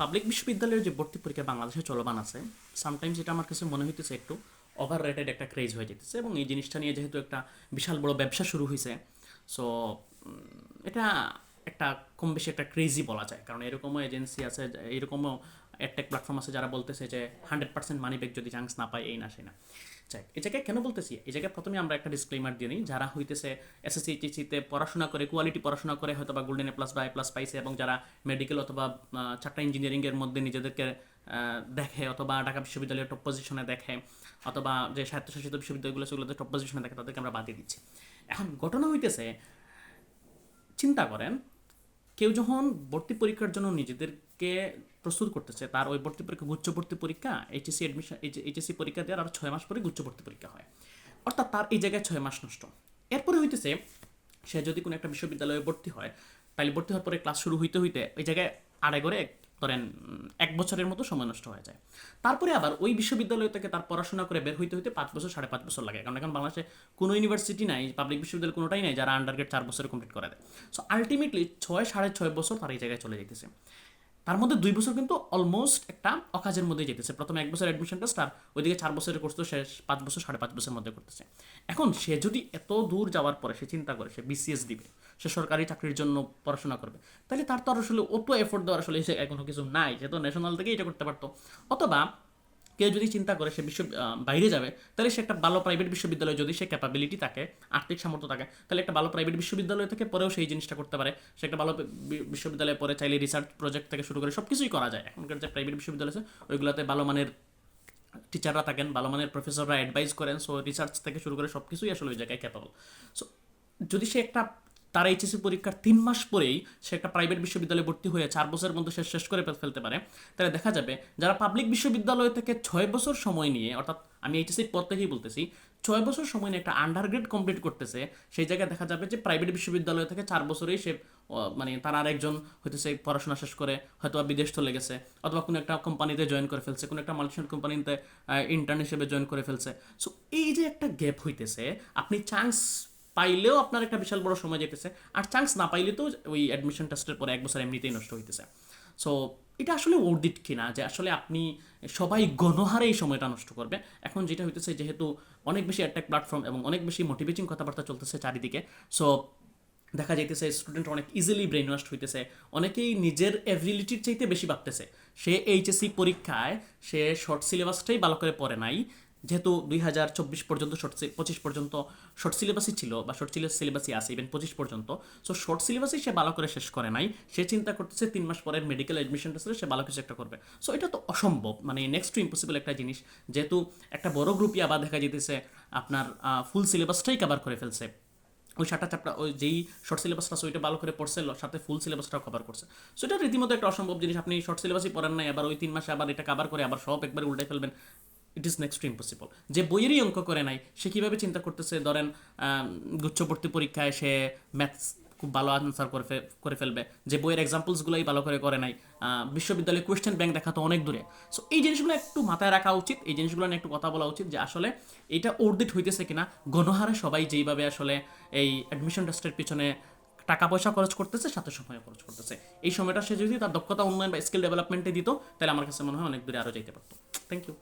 Public বিশ্ববিদ্যালয়ের যে ভর্তি পরীক্ষা বাংলাদেশে চলমান আছে সামটাইমস এটা আমার কাছে মনে হইতেছে একটু ওভার রেটেড একটা ক্রেজ হয়ে যেতেছে এবং এই জিনিসটা নিয়ে যেহেতু একটা বিশাল বড় ব্যবসা শুরু হয়েছে সো এটা একটা কম বেশি একটা ক্রেজি বলা যায়। কারণ এরকমও এজেন্সি আছে, এরকমও অ্যাডটেক প্ল্যাটফর্ম আছে যারা বলতেছে যে হান্ড্রেড পার্সেন্ট মানি ব্যাক যদি চান্স না পায়, এই না, সেই না। যাই, এই জায়গায় কেন বলতেছি? এই জায়গায় প্রথমে আমরা একটা ডিসক্লেমার দিয়ে নিই। যারা হইতেছে এসএসসি এইচএসসিতে পড়াশোনা করে কোয়ালিটি পড়াশোনা করে, হয়তো বা গোল্ডেন এ প্লাস বা এ প্লাস পাইছে এবং যারা মেডিকেল অথবা চারটা ইঞ্জিনিয়ারিংয়ের মধ্যে নিজেদেরকে দেখে অথবা ঢাকা বিশ্ববিদ্যালয়ের টপ পজিশনে দেখে অথবা যে স্বায়ত্তশাসিত বিশ্ববিদ্যালয়গুলো সেগুলোতে টপ পজিশনে দেখে, তাদেরকে আমরা বাদ দিচ্ছি। এখন ঘটনা হইতেছে, চিন্তা করেন কেউ যখন ভর্তি পরীক্ষার জন্য নিজেদেরকে প্রস্তুত করতেছে, তার ওই ভর্তি পরীক্ষা, গুচ্ছ ভর্তি পরীক্ষা এইচএসসি অ্যাডমিশন এইচএসসি পরীক্ষা দেওয়ার আর ছয় মাস পরে গুচ্ছ ভর্তি পরীক্ষা হয়। অর্থাৎ তার এই জায়গায় ছয় মাস নষ্ট। এরপরে হইতেছে, সে যদি কোনো একটা বিশ্ববিদ্যালয়ে ভর্তি হয়, তাহলে ভর্তি হওয়ার পরে ক্লাস শুরু হইতে হইতে ওই জায়গায় আড়ে করে ধরেন এক বছরের মতো সময় নষ্ট হয়ে যায়। তারপরে আবার ওই বিশ্ববিদ্যালয় থেকে তার পড়াশোনা করে বের হইতে হইতে পাঁচ বছর, সাড়ে পাঁচ বছর লাগে। কারণ এখন বাংলাদেশে কোনো ইউনিভার্সিটি নাই পাবলিক বিশ্ববিদ্যালয় কোনোটাই নাই যারা আন্ডারগ্রেড চার বছরে কমপ্লিট করে দেয়। সো আলটিমেটলি ছয়, সাড়ে ছয় বছর তার এই জায়গায় চলে যেতেছে তার মধ্যে দুই বছর কিন্তু অলমোস্ট একটা অকাজের মধ্যে যেতেছে প্রথমে এক বছর অ্যাডমিশন টেস্ট আর ওইদিকে চার বছরের কোর্স তো শেষ, পাঁচ বছর, সাড়ে পাঁচ বছরের মধ্যে করতেছে। এখন সে যদি এত দূর যাওয়ার পরে সে চিন্তা করে, সে বিসিএস দিবে। সে সরকারি চাকরির জন্য পড়াশোনা করবে। তাহলে তার তো আর আসলে অত এফোর্ট দেওয়ার আসলে সে কোনো কিছু নাই। সে তো ন্যাশনাল থেকে এটা করতে পারতো। অথবা কেউ যদি চিন্তা করে সে বিশ্ব বাইরে যাবে তাহলে সে একটা ভালো প্রাইভেট বিশ্ববিদ্যালয়ে যদি সে ক্যাপাবিলিটি থাকে, আর্থিক সামর্থ্য থাকে তাহলে একটা ভালো প্রাইভেট বিশ্ববিদ্যালয় থেকে পরেও সেই জিনিসটা করতে পারে। সে একটা ভালো বিশ্ববিদ্যালয়ে পরে চাইলে রিসার্চ প্রজেক্ট থেকে শুরু করে সব কিছুই করা যায়। এখনকার যে প্রাইভেট বিশ্ববিদ্যালয় আছে, ওইগুলোতে ভালো মানের টিচাররা থাকেন, ভালো মানের প্রফেসররা অ্যাডভাইস করেন সো রিসার্চ থেকে শুরু করে সব কিছুই আসলে ওই জায়গায় ক্যাপাবল সো যদি সে একটা তার এইচএসসি পরীক্ষার তিন মাস পরেই সে একটা প্রাইভেট বিশ্ববিদ্যালয়ে ভর্তি হয়ে চার বছরের মধ্যে সে শেষ করে ফেলতে পারে। তাহলে দেখা যাবে যারা পাবলিক বিশ্ববিদ্যালয় থেকে ছয় বছর সময় নিয়ে, অর্থাৎ আমি এইচএসসির পর থেকেই বলতেছি, ছয় বছর সময় নিয়ে একটা আন্ডারগ্রেড কমপ্লিট করতেছে, সেই জায়গায় দেখা যাবে যে প্রাইভেট বিশ্ববিদ্যালয় থেকে চার বছরেই সে মানে তার আর একজন হইতেছে পড়াশোনা শেষ করে, হয়তো বিদেশ চলে গেছে, অথবা কোনো একটা কোম্পানিতে জয়েন করে ফেলছে, কোনো একটা মাল্টিনেশনাল কোম্পানিতে ইন্টার্ন হিসেবে জয়েন করে ফেলছে। সো এই যে একটা গ্যাপ হইতেছে, আপনি চান্স পাইলেও আপনার একটা বিশাল বড় সময় যেতেছে আর চান্স না পাইলে তো ওই অ্যাডমিশন টেস্টের পরে এক বছর এমনিতেই নষ্ট হইতেছে। সো এটা আসলে ওর্দিট কিনা যে আসলে আপনি সবাই গণহারে এই সময়টা নষ্ট করবে। এখন যেটা হইতেছে যেহেতু অনেক বেশি অ্যাট্যাক প্ল্যাটফর্ম এবং অনেক বেশি মোটিভেটিং কথাবার্তা চলতেছে চারিদিকে সো দেখা যাইতেছে স্টুডেন্ট অনেক ইজিলি ব্রেন ওয়াশ হইতেছে। অনেকেই নিজের অ্যাবিলিটির চাইতে বেশি ভাবতেছে। সে এইচএসসি পরীক্ষায় সে শর্ট সিলেবাসটাই ভালো করে পড়ে নাই। যেহেতু দুই হাজার চব্বিশ পর্যন্ত শর্ট পঁচিশ পর্যন্ত শর্ট সিলেবাসই ছিল বা শর্ট সিলেবাসই আছে ইভেন পঁচিশ পর্যন্ত। সো শর্ট সিলেবাসই সে ভালো করে শেষ করে নাই। সে চিন্তা করতেছে তিন মাস পরের মেডিকেল অ্যাডমিশন টেস্টে সে ভালো কিছু একটা করবে। সো এটা তো অসম্ভব। মানে নেক্সট টু ইম্পসিবল একটা জিনিস। যেহেতু একটা বড় গ্রুপই আবার দেখা যেতেছে আপনার ফুল সিলেবাসটাই কভার করে ফেলছে। ওই সাতটা চ্যাপ্টার ওই যেই শর্ট সিলেবাসটা ওইটা ভালো করে পড়ছে সাথে ফুল সিলেবাসটাও কভার করছে। সো এটা রীতিমতো একটা অসম্ভব জিনিস। আপনি শর্ট সিলেবাসই পড়েন নাই, আবার ওই তিন মাসে আবার এটা কভার করে আবার সব একবার উল্টাই ফেলবেন। ইট ইজ নেক্সট ইম্পসিবল যে বইয়েরই অঙ্ক করে নাই, সে কীভাবে চিন্তা করতেছে? ধরেন গুচ্ছবর্তী পরীক্ষায় সে ম্যাথস খুব ভালো আনসার করে করে ফেলবে। যে বইয়ের এক্সাম্পলসগুলোই ভালো করে করে নাই। বিশ্ববিদ্যালয়ে কোয়েশ্চেন ব্যাংক দেখা তো অনেক দূরে। সো এই জিনিসগুলো একটু মাথায় রাখা উচিত। এই জিনিসগুলো নিয়ে একটু কথা বলা উচিত যে আসলে এটা অর্ধিট হইতেছে কিনা? গণহারে সবাই যেইভাবে আসলে এই অ্যাডমিশন টেস্টের পিছনে টাকা পয়সা খরচ করতেছে, সাথে সময় খরচ করতেছে। এই সময়টা সে যদি তার দক্ষতা, উন্নয়ন বা স্কিল ডেভেলপমেন্টে দিত, তাহলে আমার কাছে মনে হয় অনেক দূরে আরও যেতে পারতো। Thank you